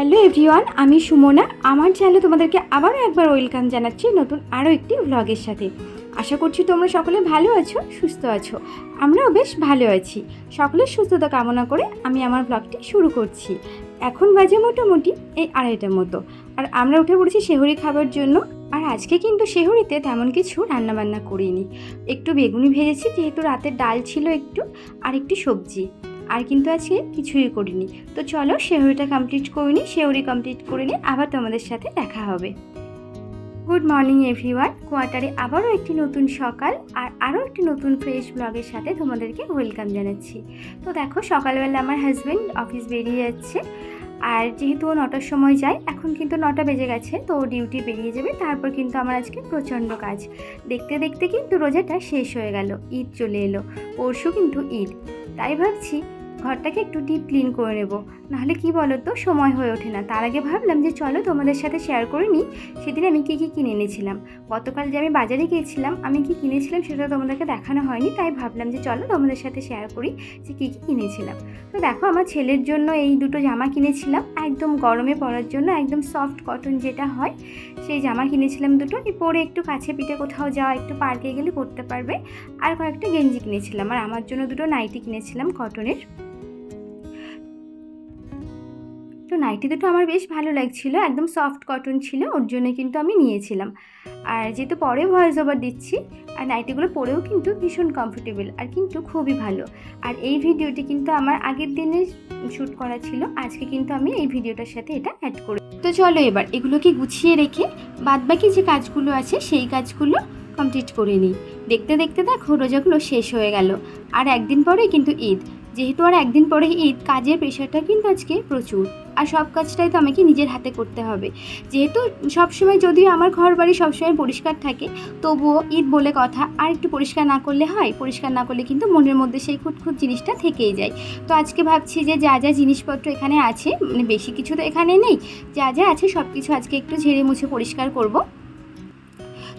Hello everyone, আমি সুমনা। আমার চ্যানেলে তোমাদেরকে আবারও একবার ওয়েলকাম জানাচ্ছি নতুন আরও একটি ভ্লগের সাথে। আশা করছি তোমরা সকলে ভালো আছো, সুস্থ আছো। আমরাও বেশ ভালো আছি। সকলের সুস্থতা কামনা করে আমি আমার ব্লগটি শুরু করছি। এখন বাজে মোটামুটি এই আড়াইটার মতো। আর আমরা উঠে পড়েছি শেহরি খাবার জন্য। আর আজকে কিন্তু শেহরিতে তেমন কিছু রান্নাবান্না করিনি। একটু বেগুনি ভেজেছি, যেহেতু রাতের ডাল ছিল একটু, আর একটু সবজি। আর কিন্তু আজকে কিছুই করিনি। তো চলো শেহরিটা কমপ্লিট করে নিই, শেহরি কমপ্লিট করে নিই আবার তোমাদের সাথে দেখা হবে। গুড মর্নিং এভরিওয়ান কোয়ার্টারে আবারও একটি নতুন সকাল আর আরও একটি নতুন ফ্রেশ ব্লগের সাথে তোমাদেরকে ওয়েলকাম জানাচ্ছি। তো দেখো, সকালবেলা আমার হাজব্যান্ড অফিস বেরিয়ে যাচ্ছে। আর যেহেতু ও নটার সময় যায়, এখন কিন্তু নটা বেজে গেছে, তো ও ডিউটি বেরিয়ে যাবে। তারপর কিন্তু আমার আজকে প্রচণ্ড কাজ। দেখতে দেখতে কিন্তু রোজাটা শেষ হয়ে গেল, ঈদ চলে এলো, পরশু কিন্তু ঈদ। তাই ভাবছি ঘরটাকে একটু ডিপ ক্লিন করে নেব। নাহলে কি বলো তো সময় হয়ে ওঠে না। তার আগে ভাবলাম যে চলো তোমাদের সাথে শেয়ার করে নিই। সেদিন আমি কী কী কিনে এনেছিলাম। গতকাল যে আমি বাজারে গিয়েছিলাম, আমি কি কিনেছিলাম সেটা তোমাদেরকে দেখানো হয়নি। তাই ভাবলাম যে চলো তোমাদের সাথে শেয়ার করি যে কী কী কিনেছিলাম। তো দেখো, আমার ছেলের জন্য এই দুটো জামা কিনেছিলাম। একদম গরমে পরার জন্য, একদম সফট কটন যেটা হয়, সেই জামা কিনেছিলাম দুটো। পরে একটু কাছে পিঠে কোথাও যাওয়া, একটু পার্কে গেলে পরতে পারবে। আর কয়েকটা গেঞ্জি কিনেছিলাম। আর আমার জন্য দুটো নাইটি কিনেছিলাম কটনের নাইটি দুটো আমার বেশ ভালো লাগছিল, একদম সফট কটন ছিল, ওর জন্য কিন্তু আমি নিয়েছিলাম। আর যেহেতু পরে ভয়েস ওভার দিচ্ছি, আর নাইটিগুলো পরেও কিন্তু ভীষণ কমফোর্টেবল আর কিন্তু খুবই ভালো। আর এই ভিডিওটি কিন্তু আমার আগের দিনে শ্যুট করা ছিল, আজকে কিন্তু আমি এই ভিডিওটার সাথে এটা অ্যাড করি তো চলো এবার এগুলোকে গুছিয়ে রেখে বাদবাকি যে কাজগুলো আছে, সেই কাজগুলো কমপ্লিট করে নিই। দেখতে দেখতে দেখো, রোজাগুলো শেষ হয়ে গেল। আর একদিন পরেই কিন্তু ঈদ। যেহেতু আর একদিন পরে ঈদ, কাজের প্রেশারটা কিন্তু আজকে প্রচুর। আর সব কাজটাই তো আমাকে নিজের হাতে করতে হবে। যেহেতু সবসময় যদিও আমার ঘর বাড়ি সবসময় পরিষ্কার থাকে, তবুও ঈদ বলে কথা, আর একটু পরিষ্কার না করলে হয়, পরিষ্কার না করলে কিন্তু মনের মধ্যে সেই খুঁতখুত জিনিসটা থেকেই যায়। তো আজকে ভাবছি যে যা যা জিনিসপত্র এখানে আছে মানে বেশি কিছু তো এখানে নেই, যা যা আছে সব কিছু আজকে একটু ঝেড়ে মুছে পরিষ্কার করব।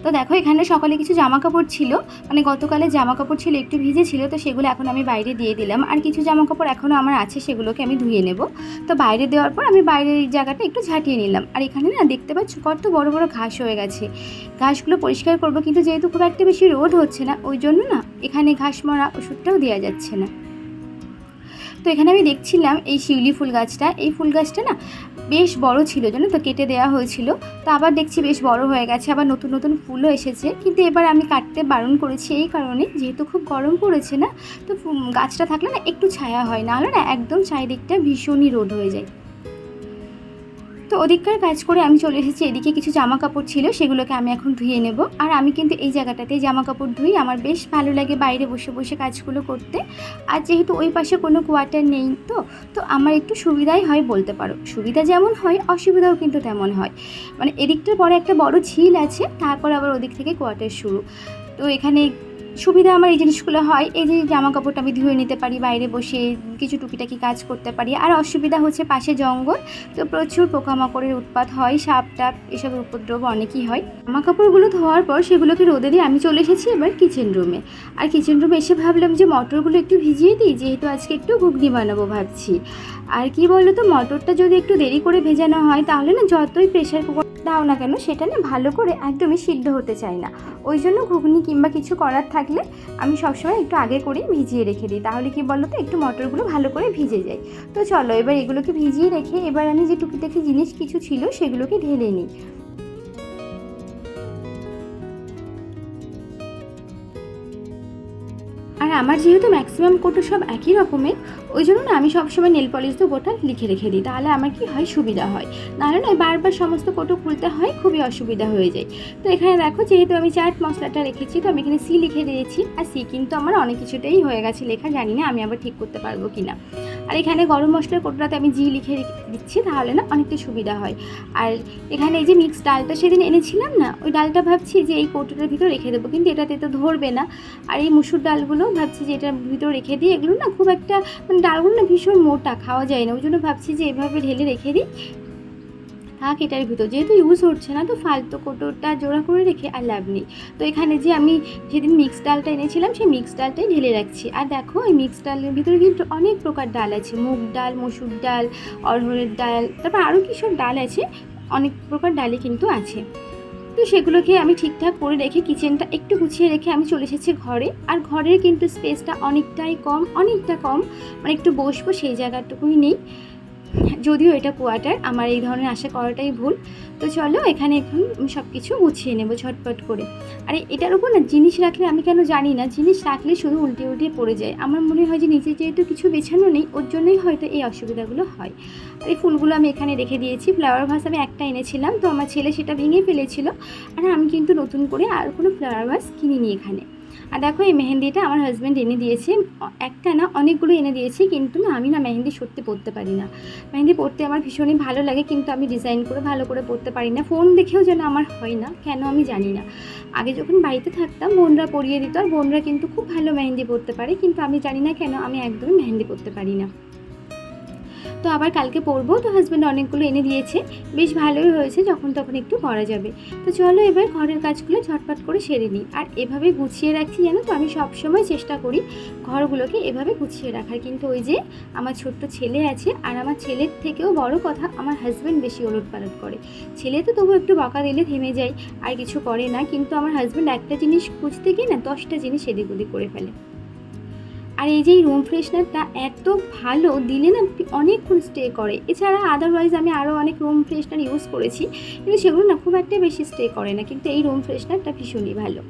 তো দেখো, এখানে সকালে কিছু জামা কাপড় ছিল। মানে গতকালে জামা কাপড় ছিল, একটু ভিজে ছিল, তো সেগুলো এখন আমি বাইরে দিয়ে দিলাম। আর কিছু জামা কাপড় এখনও আমার আছে, সেগুলোকে আমি ধুয়ে নেব। তো বাইরে দেওয়ার পর আমি বাইরের জায়গাটা একটু ঝাঁটিয়ে নিলাম। আর এখানে না দেখতে পাচ্ছ কত বড় বড় ঘাস হয়ে গেছে। ঘাসগুলো পরিষ্কার করব, কিন্তু যেহেতু খুব একটা বেশি রোদ হচ্ছে না, ওই জন্য না এখানে ঘাস মরা ওষুধটাও দেওয়া যাচ্ছে না। তো এখানে আমি দেখছিলাম এই শিউলি ফুল গাছটা। এই ফুল গাছটা না বেশ বড় ছিল, জানো তো? কেটে দেওয়া হয়েছিল। তো আবার দেখছি বেশ বড় হয়ে গেছে, আবার নতুন নতুন ফুলও এসেছে। কিন্তু এবার আমি কাটতে বারণ করেছি এই কারণে, যেহেতু খুব গরম পড়েছে না, তো গাছটা থাকলে না একটু ছায়া হয় না হলে না একদম চারিদিকটা ভীষণই রোদ হয়ে যায়। তো ওদিককার কাজ করে আমি চলে এসেছি। এদিকে কিছু জামা কাপড় ছিল, সেগুলোকে আমি এখন ধুয়ে নেব। আর আমি কিন্তু এই জায়গাটাতেই জামা কাপড় ধুই। আমার বেশ ভালো লাগে বাইরে বসে বসে কাজগুলো করতে। আর যেহেতু ওই পাশে কোনো কোয়ার্টার নেই তো তো আমার একটু সুবিধাই হয় বলতে পারো। সুবিধা যেমন হয়, অসুবিধাও কিন্তু তেমন হয়। মানে এদিকটার পরে একটা বড় ঝিল আছে, তারপর আবার ওদিক থেকে কোয়ার্টার শুরু। তো এখানে সুবিধা আমার এই জিনিসগুলো হয়। এই যে জামা কাপড়টা আমি ধুয়ে নিতে পারি, বাইরে বসে কিছু টুকিটাকি কাজ করতে পারি। আর অসুবিধা হচ্ছে পাশে জঙ্গল, তো প্রচুর পোকামাকড়ের উৎপাত হয়, সাপ টাপ এসবের উপদ্রব অনেকই হয়। জামা কাপড়গুলো ধোয়ার পর সেগুলোকে রোদে দিয়ে আমি চলে এসেছি এবার কিচেন রুমে আর কিচেন রুমে এসে ভাবলাম যে মটরগুলো একটু ভিজিয়ে দিই, যেহেতু আজকে একটু ঘুগনি বানাবো ভাবছি। আর কি বলো তো মটরটা যদি একটু দেরি করে ভেজানো হয়, তাহলে না যতই প্রেশার কুকার দাও না কেন, সেটা না ভালো করে একদমই সিদ্ধ হতে চায় না। ওই জন্য ঘুগনি কিংবা কিছু করার থাকলে আমি সবসময় একটু আগে করেই ভিজিয়ে রেখে দিই। তাহলে কি বলো তো একটু মটরগুলো ভালো করে ভিজে যায়। তো চলো, এবার এগুলোকে ভিজিয়ে রেখে এবার আমি যে টুকিটাকি জিনিস কিছু ছিল সেগুলোকে ঢেলে নিই। আমার যেহেতু ম্যাক্সিমাম কোটো সব একই রকমের, ওই জন্য না আমি সবসময় নেল পলিশ তো গোটা লিখে রেখে দিই। তাহলে আমার কি হয়? সুবিধা হয়। নাহলে না বারবার সমস্ত কোটো খুলতে হয়, খুবই অসুবিধা হয়ে যায়। তো এখানে দেখো, যেহেতু আমি চাট মশলাটা রেখেছি, তো আমি এখানে সি লিখে দিয়েছি। আর সি কিন্তু আমার অনেক কিছুতেই হয়ে গেছে লেখা, জানি না আমি আবার ঠিক করতে পারব কি না আর এখানে গরম মশলার কোটোটাতে আমি জি লিখে দিচ্ছি, তাহলে না অনেকটা সুবিধা হয়। আর এখানে এই যে মিক্স ডালটা সেদিন এনেছিলাম না, ওই ডালটা ভাবছি যে এই কৌটোটার ভিতর রেখে দেবো, কিন্তু এটাতে তো ধরবে না। আর এই মুসুর ডালগুলো ভাবছি যে এটার ভিতর রেখে দিই, এগুলো না খুব একটা মানে ডালগুলো না ভীষণ মোটা, খাওয়া যায় না। ওই জন্য ভাবছি যে এভাবে ঢেলে রেখে দিই থাক, এটার ভিতর যেহেতু ইউজ হচ্ছে না, তো ফালতু কোটোটা জোড়া করে রেখে আর লাভ নেই। তো এখানে যে আমি যেদিন মিক্স ডালটা এনেছিলাম, সেই মিক্স ডালটাই ঢেলে রাখছি। আর দেখো, এই মিক্স ডালের ভিতরে কিন্তু অনেক প্রকার ডাল আছে। মুগ ডাল, মসুর ডাল অরহরের ডাল, তারপর আরও কিছু ডাল আছে, অনেক প্রকার ডালই কিন্তু আছে। তো সেগুলোকে আমি ঠিকঠাক করে রেখে কিচেনটা একটু গুছিয়ে রেখে আমি চলে এসেছি ঘরে। আর ঘরের কিন্তু স্পেসটা অনেকটাই কম, অনেকটা কম। মানে একটু বসবো, সেই জায়গাটুকুই নেই। যদিও এটা কোয়ার্টার আমার এই ধরনের আশা করাটাই ভুল। তো চলো এখানে এখন সব কিছু গুছিয়ে নেব ঝটপট করে। আর, এটার উপর না জিনিস রাখলে আমি কেন জানি না, জিনিস রাখলে শুধু উল্টে উল্টে পড়ে যায়। আমার মনে হয় যে নিচে যেহেতু কিছু বেছানো নেই, ওর জন্যই হয়তো এই অসুবিধাগুলো হয়। আর এই ফুলগুলো আমি এখানে রেখে দিয়েছি ফ্লাওয়ার ভাস আমি একটা এনেছিলাম, তো আমার ছেলে সেটা ভেঙে ফেলেছিল। আর, আমি কিন্তু নতুন করে আর কোনো ফ্লাওয়ার ভাস কিনিনি এখানে। আর দেখো এই মেহেন্দিটা আমার হাজব্যান্ড এনে দিয়েছে। একটা না অনেকগুলো এনে দিয়েছে, কিন্তু না আমি না মেহেন্দি সত্যি পরতে পারি না। মেহেন্দি পরতে আমার ভীষণই ভালো লাগে, কিন্তু আমি ডিজাইন করে ভালো করে পরতে পারি না। ফোন দেখেও যেন আমার হয় না, কেন আমি জানি না। আগে যখন বাড়িতে থাকতাম, বোনরা পরিয়ে দিত, আর বোনরা কিন্তু খুব ভালো মেহেন্দি পরতে পারে, কিন্তু আমি জানি না কেন আমি একদমই মেহেন্দি পরতে পারি না। তো আবার কালকে পরবো। তো হাজব্যান্ড অনেকগুলো এনে দিয়েছে। বেশ ভালোই হয়েছে যখন তখন একটু করা যাবে। তো চলো এবার ঘরের কাজগুলো ঝটপট করে সেরে নিই। আর এভাবে গুছিয়ে রাখছি জানো তো? আমি সবসময় চেষ্টা করি ঘরগুলোকে এভাবে গুছিয়ে রাখার। কিন্তু ওই যে আমার ছোট্ট ছেলে আছে আর আমার ছেলের থেকেও বড় কথা, আমার হাজব্যান্ড বেশি ওলট পালট করে। ছেলে তো তবু একটু বকা দিলে থেমে যায়, আর কিছু করে না। কিন্তু আমার হাজব্যান্ড একটা জিনিস খুঁজতে গিয়ে না দশটা জিনিস এদিক ওদিক করে ফেলে। আর এই যে রুম ফ্রেশনারটা এত ভালো দিলে না অনেকক্ষণ স্টে করে। এছাড়া আদারওয়াইজ আমি আরও অনেক রুম ফ্রেশনার ইউজ করেছি, কিন্তু সেগুলো না খুব একটা বেশি স্টে করে না, কিন্তু এই রুম ফ্রেশনারটা ভীষণই ভালো।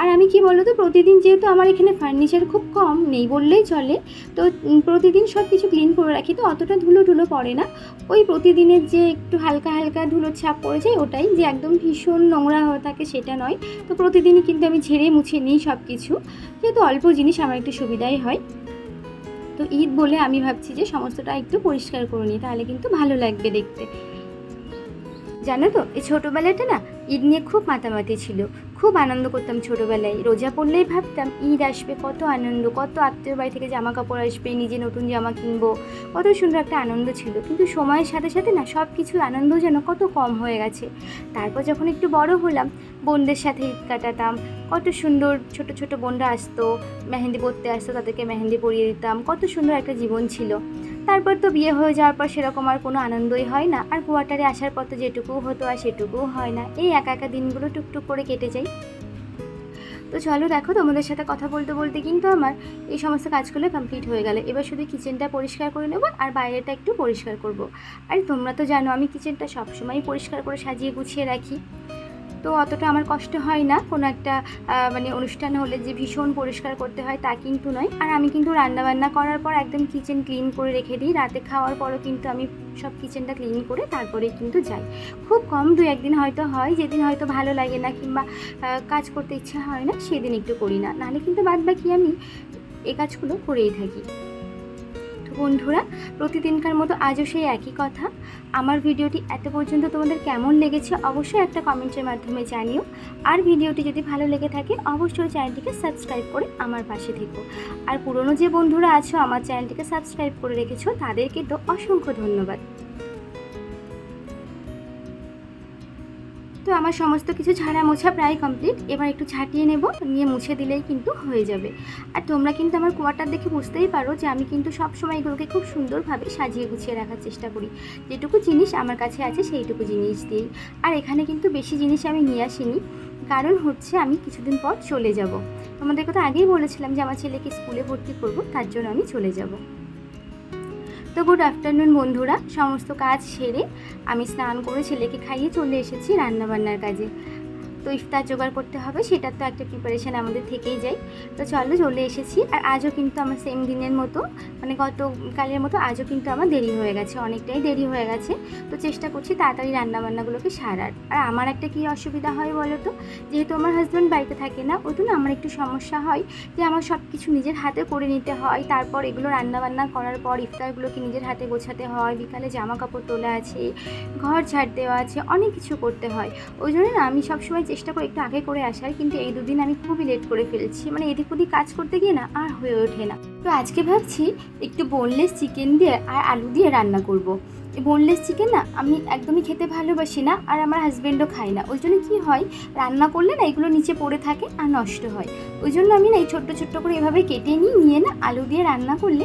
আর আমি কি বলতো তো প্রতিদিন যেহেতু আমার এখানে ফার্নিচার খুব কম, নেই বললেই চলে, তো প্রতিদিন সব কিছু ক্লিন করে রাখি। তো অতটা ধুলো ধুলো পড়ে না। ওই প্রতিদিনের যে একটু হালকা হালকা ধুলোর ছাপ পড়ে যায়, ওটাই যে একদম ভীষণ নোংরা হয়ে থাকে সেটা নয়। তো প্রতিদিনই কিন্তু আমি ঝেড়ে মুছে নিই সব কিছু যেহেতু অল্প জিনিস, আমার একটু সুবিধাই হয়। তো ঈদ বলে আমি ভাবছি যে সমস্তটা একটু পরিষ্কার করে নিই, তাহলে কিন্তু ভালো লাগবে দেখতে। জানো তো, এই ছোটোবেলাটা না, ঈদ নিয়ে খুব মাতামাতি ছিল। খুব আনন্দ করতাম ছোটোবেলায়। রোজা পড়লেই ভাবতাম, ঈদ আসবে, কত আনন্দ, কত আত্মীয় বাড়ি থেকে জামা কাপড় আসবে, নিজে নতুন জামা কিনবো। কত সুন্দর একটা আনন্দ ছিল। কিন্তু সময়ের সাথে সাথে না সব কিছুর আনন্দ যেন কত কম হয়ে গেছে। তারপর যখন একটু বড় হলাম, বোনদের সাথে ঈদ কাটাতাম, কত সুন্দর ছোট ছোট বোনরা আসতো, মেহেন্দি পরতে আসতো, তাদেরকে মেহেন্দি পরিয়ে দিতাম, কত সুন্দর একটা জীবন ছিল। তারপর তো বিয়ে হয়ে যাওয়ার পর সেরকম আর কোনো আনন্দই হয় না। আর কোয়ার্টারে আসার পর তো যেটুকু হতো আর সেটুকুও হয় না। এই একা একা দিনগুলো টুকটুক করে কেটে যায়। তো চলো দেখো, তোমাদের সাথে কথা বলতে বলতে কিন্তু আমার এই সমস্ত কাজগুলো কমপ্লিট হয়ে গেল। এবার শুধু কিচেনটা পরিষ্কার করে নেব আর বাইরেটা একটু পরিষ্কার করব। আর তোমরা তো জানো, আমি কিচেনটা সবসময় পরিষ্কার করে সাজিয়ে গুছিয়ে রাখি। তো অতটা আমার কষ্ট হয় না। কোনো একটা মানে অনুষ্ঠান হলে যে ভীষণ পরিষ্কার করতে হয় তা কিন্তু নয়। আর আমি কিন্তু রান্নাবান্না করার পর একদম কিচেন ক্লিন করে রেখে দিই। রাতে খাওয়ার পরও কিন্তু আমি সব কিচেনটা ক্লিন করে তারপরে কিন্তু যাই। খুব কম দু একদিন হয়তো হয়, যেদিন হয়তো ভালো লাগে না কিংবা কাজ করতে ইচ্ছা হয় না, সেদিন একটু করি না। নাহলে কিন্তু বাদ বাকি আমি এই কাজগুলো করেই থাকি। বন্ধুরা, প্রতিদিনকার মতো আজও সেই একই কথা। আমার ভিডিওটি এত পর্যন্ত তোমাদের কেমন লেগেছে অবশ্যই একটা কমেন্টের মাধ্যমে জানিও। আর ভিডিওটি যদি ভালো লেগে থাকে, অবশ্যই চ্যানেলটিকে সাবস্ক্রাইব করে আমার পাশে থেকো। আর পুরনো যে বন্ধুরা আছো, আমার চ্যানেলটিকে সাবস্ক্রাইব করে রেখেছো, তাদেরকে তো অসংখ্য ধন্যবাদ। তো আমার সমস্ত কিছু ঝাড়া মোছা প্রায় কমপ্লিট এবার একটু ঝাঁটিয়ে নেব, নিয়ে মুছে দিলেই কিন্তু হয়ে যাবে। আর তোমরা কিন্তু আমার কোয়ার্টার দেখে বুঝতেই পারো যে আমি কিন্তু সব সময় এগুলোকে খুব সুন্দরভাবে সাজিয়ে গুছিয়ে রাখার চেষ্টা করি। যেটুকু জিনিস আমার কাছে আছে সেইটুকু জিনিস দিয়েই আর এখানে কিন্তু বেশি জিনিস আমি নিয়ে আসিনি। কারণ হচ্ছে আমি কিছুদিন পর চলে যাব। তোমাদের কথা আগেই বলেছিলাম যে আমার ছেলেকে স্কুলে ভর্তি করব, তার জন্য আমি চলে যাব। তো গুড আফটারনুন বন্ধুরা, সমস্ত কাজ সেরে আমি স্নান করে ছেলেকে খাইয়ে চলে এসেছি রান্নাবান্নার কাজে। তো ইফতার জোগাড় করতে হবে সেটার তো একটা প্রিপারেশান আমাদের থেকেই যায়। তো চলো চলে এসেছি, আর আজও কিন্তু আমার সেম দিনের মতো মানে গতকালের মতো আজও কিন্তু আমার দেরি হয়ে গেছে, অনেকটাই দেরি হয়ে গেছে। তো চেষ্টা করছি তাড়াতাড়ি রান্নাবান্নাগুলোকে সারার। আর আমার একটা কী অসুবিধা হয় বলো তো? যেহেতু আমার হাজব্যান্ড বাড়িতে থাকে না, ওই জন্য আমার একটু সমস্যা হয় যে আমার সব কিছু নিজের হাতে করে নিতে হয়, তারপর এগুলো রান্নাবান্না করার পর ইফতারগুলোকে নিজের হাতে গোছাতে হয়, বিকালে জামা কাপড় তোলা আছে, ঘর ঝাড় দেওয়া আছে, অনেক কিছু করতে হয়। ওই জন্য না আমি সবসময় চেষ্টা করি একটু আগে করে আসার, কিন্তু এই দুদিন আমি খুবই লেট করে ফেলছি। মানে এদিক ওদিক কাজ করতে গিয়ে না আর হয়ে ওঠে না। তো আজকে ভাবছি একটু বোনলেস চিকেন দিয়ে আর আলু দিয়ে রান্না করব। এই বোনলেস চিকেন না আমি একদমই খেতে ভালোবাসি না আর আমার হাজব্যান্ডও খায় না। ওই জন্য কী হয়, রান্না করলে না এগুলো নিচে পড়ে থাকে আর নষ্ট হয়। ওই জন্য আমি না এই ছোট্ট ছোট্ট করে এভাবে কেটে নিই, নিয়ে না আলু দিয়ে রান্না করলে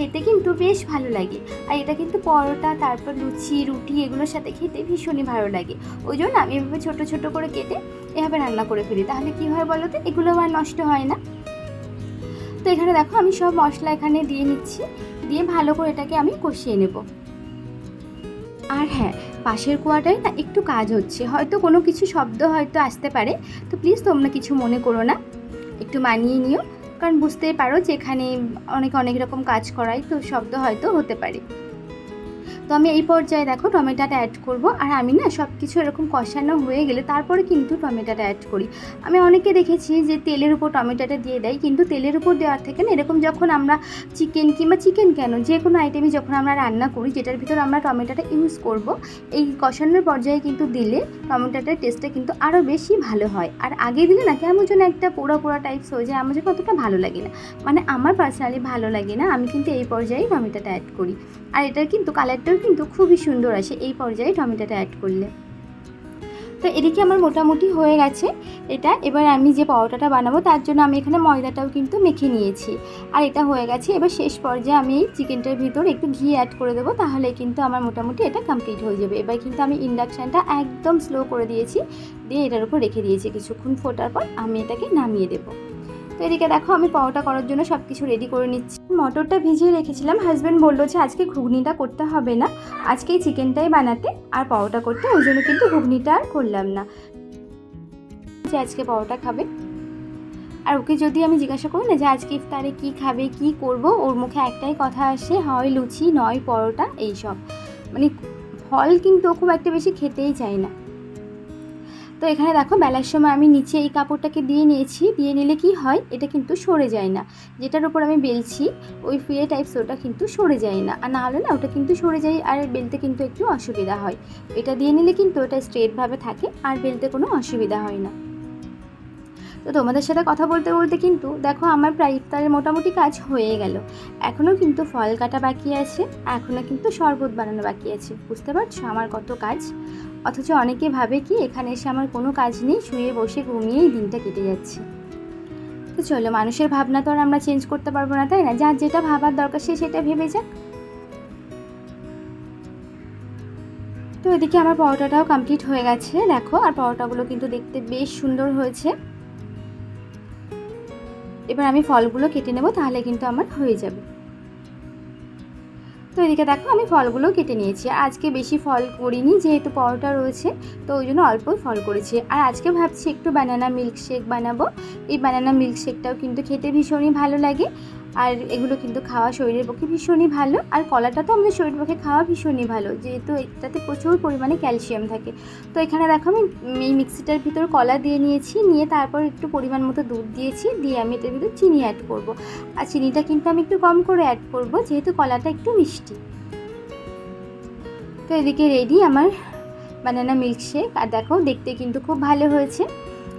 খেতে কিন্তু বেশ ভালো লাগে। আর এটা কিন্তু পরোটা, তারপর লুচি, রুটি এগুলোর সাথে খেতে ভীষণই ভালো লাগে। ওই জন্য আমি এভাবে ছোটো ছোটো করে কেটে এভাবে রান্না করে ফেলি। তাহলে কী হয় বলো তো? এগুলো আর নষ্ট হয় না। তো এখানে দেখো, আমি সব মশলা এখানে দিয়ে নিচ্ছি। দিয়ে ভালো করে এটাকে আমি কষিয়ে নেব। আর হ্যাঁ পাশের কুয়াটায় না একটু কাজ হচ্ছে। হয়তো কোনো কিছু শব্দ হয়তো আসতে পারে। তো প্লিজ তোমরা কিছু মনে করো না। একটু মানিয়ে নিও। কারণ বুঝতেই পারো যে এখানে অনেক অনেক রকম কাজ করাই তো শব্দ হয়তো হতে পারে। তো আমি এই পর্যায়ে দেখো টমেটোটা অ্যাড করব। আর আমি না সব কিছু এরকম কষানো হয়ে গেলে তারপরে কিন্তু টমেটোটা অ্যাড করি। আমি অনেকে দেখেছি যে তেলের উপর টমেটোটা দিয়ে দেয়, কিন্তু তেলের উপর দেওয়ার থেকে না এরকম যখন আমরা চিকেন কিংবা চিকেন কেন, যে কোনো আইটেমই যখন আমরা রান্না করি, যেটার ভিতর আমরা টমেটোটা ইউজ করব, এই কষানোর পর্যায়ে কিন্তু দিলে টমেটোটার টেস্টটা কিন্তু আরও বেশি ভালো হয়। আর আগে দিলে না কেমন যেন একটা পোড়া পোড়া টাইপস হয়ে যায়, আমার যেন অতটা ভালো লাগে না। মানে আমার পার্সোনালি ভালো লাগে না, আমি কিন্তু এই পর্যায়ে টমেটোটা অ্যাড করি। আর এটার কিন্তু কালারটাও কিন্তু খুবই সুন্দর আসে। এই পর্যায়ে টমেটোটা অ্যাড করলে। তো এদিকে আমার মোটামুটি হয়ে গেছে। এটা এবার আমি যে পরোটাটা বানাবো, তার জন্য আমি এখানে ময়দাটাও কিন্তু মেখে নিয়েছি। আর এটা হয়ে গেছে, এবার শেষ পর্যায়ে আমি চিকেনটার ভিতর একটু ঘি অ্যাড করে দেবো, তাহলে কিন্তু আমার মোটামুটি এটা কমপ্লিট হয়ে যাবে। এবার কিন্তু আমি ইন্ডাকশানটা একদম স্লো করে দিয়েছি, দিয়ে এটার উপর রেখে দিয়েছি। কিছুক্ষণ ফোটার পর আমি এটাকে নামিয়ে দেবো। তো এদিকে দেখো, আমি পরোটা করার জন্য সব কিছু রেডি করে নিচ্ছি। মটরটা ভিজিয়ে রেখেছিলাম। হাজব্যান্ড বলল যে, আজকে ঘুগনিটা করতে হবে না। আজকে চিকেনটাই বানাতে। আর পরোটা করতে। ওই জন্য কিন্তু ঘুগনিটা আর করলাম না। যে, আজকে পরোটা খাবে। আর ওকে যদি আমি জিজ্ঞাসা করি না যে, আজকে ইফতারে কী খাবে, কি করব? ওর মুখে একটাই কথা আসে, হয় লুচি, নয় পরোটা, এইসব। মানে ফল কিন্তু খুব একটা বেশি খেতেই চায় না। তো এখানে দেখো, বেলার সময় আমি নিচে এই কাপড়টাকে দিয়ে নিয়েছি। দিয়ে নিলে কি হয়? এটা কিন্তু সরে যায় না। যেটার উপর আমি বেলছি, ওই ফিরে টাইপস ওটা কিন্তু সরে যায় না। আর না হলে না, ওটা কিন্তু সরে যায় আর বেলতে কিন্তু একটু অসুবিধা হয়। এটা দিয়ে নিলে কিন্তু ওটা স্ট্রেটভাবে থাকে, আর বেলতে কোনো অসুবিধা হয় না। তো তোমাদের সাথে কথা বলতে বলতে কিন্তু দেখো, আমার প্রায় ইফতারের মোটামুটি কাজ হয়ে গেল। এখনও কিন্তু ফল কাটা বাকি আছে এখনও কিন্তু শরবত বানানো বাকি আছে। বুঝতে পারছ আমার কত কাজ? অথচ অনেকে ভাবে কি, এখানে এসে আমার কোনো কাজ নেই, শুয়ে বসে ঘুমিয়েই দিনটা কেটে যাচ্ছে। তো চলো, মানুষের ভাবনা তো আর আমরা চেঞ্জ করতে পারব না, তাই না? যার যেটা ভাবার দরকার, সে সেটা ভেবে যাক। তো এদিকে আমার পরোটাটাও কমপ্লিট হয়ে গেছে, দেখো। আর পরোটাগুলো কিন্তু দেখতে বেশ সুন্দর হয়েছে। এবার আমি ফলগুলো কেটে নেব, তাহলে কিন্তু আমার হয়ে যাবে। তো এদিকে দেখো আমি ফলগুলো কেটে নিয়েছি। আজকে বেশি ফল করিনি, যেহেতু পরোটা রয়েছে, তো ওই জন্য অল্পই ফল করেছি। আর আজকে ভাবছি একটু ব্যানানা মিল্কশেক বানাবো। এই ব্যানানা মিল্কশেকটাও কিন্তু খেতে ভীষণই ভালো লাগে। আর এগুলো কিন্তু খাওয়া শরীরের পক্ষে ভীষণই ভালো। আর কলাটা তো আমাদের শরীরের পক্ষে খাওয়া ভীষণই ভালো, যেহেতু এটাতে প্রচুর পরিমাণে ক্যালসিয়াম থাকে। তো এখানে দেখো আমি এই মিক্সিটার ভিতর কলা দিয়ে নিয়েছি, নিয়ে তারপর একটু পরিমাণ মতো দুধ দিয়েছি, দিয়ে আমি এটার ভিতর চিনি অ্যাড করব। আর চিনিটা কিন্তু আমি একটু কম করে অ্যাড করব, যেহেতু কলাটা একটু মিষ্টি। তো এদিকে রেডি আমার বানানা মিল্কশেক আর দেখো দেখতে কিন্তু খুব ভালো হয়েছে।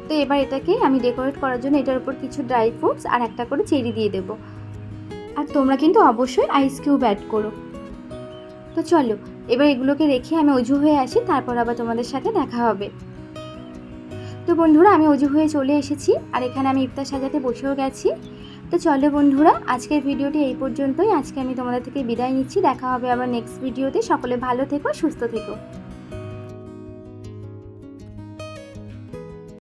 তো এবার এটাকে আমি ডেকোরেট করার জন্য এটার উপর কিছু ড্রাই ফ্রুটস আর একটা করে চেরি দিয়ে দেবো। আর তোমরা কিন্তু অবশ্যই আইস কিউব অ্যাড করো। তো চলো, এবার এগুলোকে রেখে আমি অজু হয়ে আসি, তারপর আবার তোমাদের সাথে দেখা হবে। তো বন্ধুরা, আমি অজু হয়ে চলে এসেছি, আর এখানে আমি ইফতার সাজাতে বসেও গেছি। তো চলো বন্ধুরা, আজকের ভিডিওটি এই পর্যন্তই। আজকে আমি তোমাদের থেকে বিদায় নিচ্ছি, দেখা হবে আবার নেক্সট ভিডিওতে সকলে ভালো থেকো, সুস্থ থেকো।